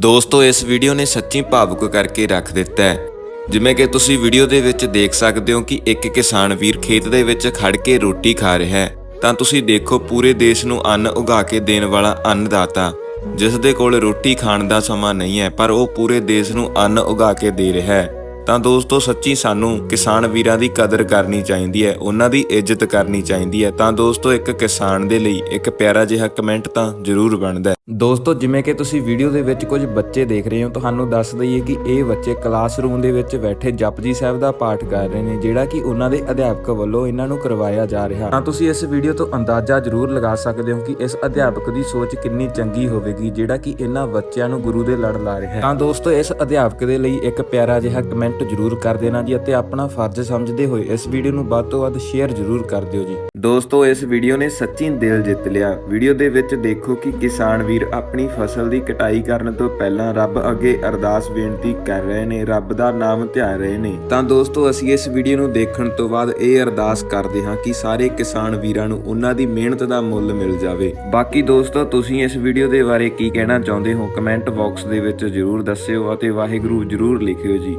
ਦੋਸਤੋ, ਇਸ ਵੀਡੀਓ ਨੇ ਸੱਚੀ ਭਾਵੁਕ ਕਰਕੇ ਰੱਖ ਦਿੱਤਾ ਹੈ। ਜਿਵੇਂ ਕਿ ਤੁਸੀਂ ਵੀਡੀਓ ਦੇ ਵਿੱਚ ਦੇਖ ਸਕਦੇ ਹੋ ਕਿ ਇੱਕ ਕਿਸਾਨ ਵੀਰ ਖੇਤ ਦੇ ਵਿੱਚ ਖੜ ਕੇ ਰੋਟੀ ਖਾ ਰਿਹਾ ਹੈ। ਤਾਂ ਤੁਸੀਂ ਦੇਖੋ, ਪੂਰੇ ਦੇਸ਼ ਨੂੰ ਅੰਨ ਉਗਾ ਕੇ ਦੇਣ ਵਾਲਾ ਅੰਨਦਾਤਾ, ਜਿਸ ਦੇ ਕੋਲ ਰੋਟੀ ਖਾਣ ਦਾ ਸਮਾਂ ਨਹੀਂ ਹੈ, ਪਰ ਉਹ ਪੂਰੇ ਦੇਸ਼ ਨੂੰ ਅੰਨ ਉਗਾ ਕੇ ਦੇ ਰਿਹਾ ਹੈ। ਤਾਂ ਦੋਸਤੋ ਸੱਚੀ ਸਾਨੂੰ ਕਿਸਾਨ ਵੀਰਾਂ ਦੀ ਕਦਰ ਕਰਨੀ ਚਾਹੀਦੀ ਹੈ, ਉਹਨਾਂ ਦੀ ਇੱਜ਼ਤ ਕਰਨੀ ਚਾਹੀਦੀ ਹੈ। ਤਾਂ ਦੋਸਤੋ ਇੱਕ ਕਿਸਾਨ ਦੇ ਲਈ ਇੱਕ ਪਿਆਰਾ ਜਿਹਾ ਕਮੈਂਟ ਤਾਂ ਜ਼ਰੂਰ ਬਣਦਾ ਹੈ। ਦੋਸਤੋ, ਜਿਵੇਂ ਕਿ ਤੁਸੀਂ ਵੀਡੀਓ ਦੇ ਵਿੱਚ ਕੁਝ ਬੱਚੇ ਦੇਖ ਰਹੇ ਹੋ, ਤੁਹਾਨੂੰ ਦੱਸ ਦਈਏ ਕਿ ਇਹ ਬੱਚੇ ਕਲਾਸਰੂਮ ਦੇ ਵਿੱਚ ਬੈਠੇ ਜਪਜੀ ਸਾਹਿਬ ਦਾ ਪਾਠ ਕਰ ਰਹੇ ਨੇ, ਜਿਹੜਾ ਕਿ ਉਹਨਾਂ ਦੇ ਅਧਿਆਪਕ ਵੱਲੋਂ ਇਹਨਾਂ ਨੂੰ ਕਰਵਾਇਆ ਜਾ ਰਿਹਾ। ਤਾਂ ਤੁਸੀਂ ਇਸ ਵੀਡੀਓ ਤੋਂ ਅੰਦਾਜ਼ਾ ਜ਼ਰੂਰ ਲਗਾ ਸਕਦੇ ਹੋ ਕਿ ਇਸ ਅਧਿਆਪਕ ਦੀ ਸੋਚ ਕਿੰਨੀ ਚੰਗੀ ਹੋਵੇਗੀ, ਜਿਹੜਾ ਕਿ ਇਹਨਾਂ ਬੱਚਿਆਂ ਨੂੰ ਗੁਰੂ ਦੇ ਲੜ ਲਾ ਰਿਹਾ ਹੈ। ਤਾਂ ਦੋਸਤੋ, ਇਸ ਅਧਿਆਪਕ ਦੇ ਲਈ ਇੱਕ ਪਿਆਰਾ ਜਿਹਾ ਕਮੈਂਟ ਜ਼ਰੂਰ ਕਰ ਦੇਣਾ ਜੀ ਅਤੇ ਆਪਣਾ ਫਰਜ਼ ਸਮਝਦੇ ਹੋਏ ਇਸ ਵੀਡੀਓ ਨੂੰ ਵੱਧ ਤੋਂ ਵੱਧ ਸ਼ੇਅਰ ਜ਼ਰੂਰ ਕਰ ਦਿਓ ਜੀ। ਦੋਸਤੋ, ਇਸ ਵੀਡੀਓ ਨੇ ਸੱਚੀ ਦਿਲ ਜਿੱਤ ਲਿਆ। ਵੀਡੀਓ ਦੇ ਵਿੱਚ ਦੇਖੋ ਕਿ ਕਿਸਾਨ ਵੀਰ ਆਪਣੀ ਫਸਲ ਦੀ ਕਟਾਈ ਕਰਨ ਤੋਂ ਪਹਿਲਾਂ ਰੱਬ ਅੱਗੇ ਅਰਦਾਸ ਬੇਨਤੀ ਕਰ ਰਹੇ ਨੇ, ਰੱਬ ਦਾ ਨਾਮ ਧਿਆ ਰਹੇ ਨੇ। ਤਾਂ ਦੋਸਤੋ, ਅਸੀਂ ਇਸ ਵੀਡੀਓ ਨੂੰ ਦੇਖਣ ਤੋਂ ਬਾਅਦ ਇਹ ਅਰਦਾਸ ਕਰਦੇ ਹਾਂ ਕਿ ਸਾਰੇ ਕਿਸਾਨ ਵੀਰਾਂ ਨੂੰ ਉਹਨਾਂ ਦੀ ਮਿਹਨਤ ਦਾ ਮੁੱਲ ਮਿਲ ਜਾਵੇ। ਬਾਕੀ ਦੋਸਤੋ, ਤੁਸੀਂ ਇਸ ਵੀਡੀਓ ਦੇ ਬਾਰੇ ਕੀ ਕਹਿਣਾ ਚਾਹੁੰਦੇ ਹੋ, ਕਮੈਂਟ ਬਾਕਸ ਦੇ ਵਿੱਚ ਜ਼ਰੂਰ ਦੱਸਿਓ ਅਤੇ ਵਾਹਿਗੁਰੂ ਜ਼ਰੂਰ ਲਿਖਿਓ ਜੀ।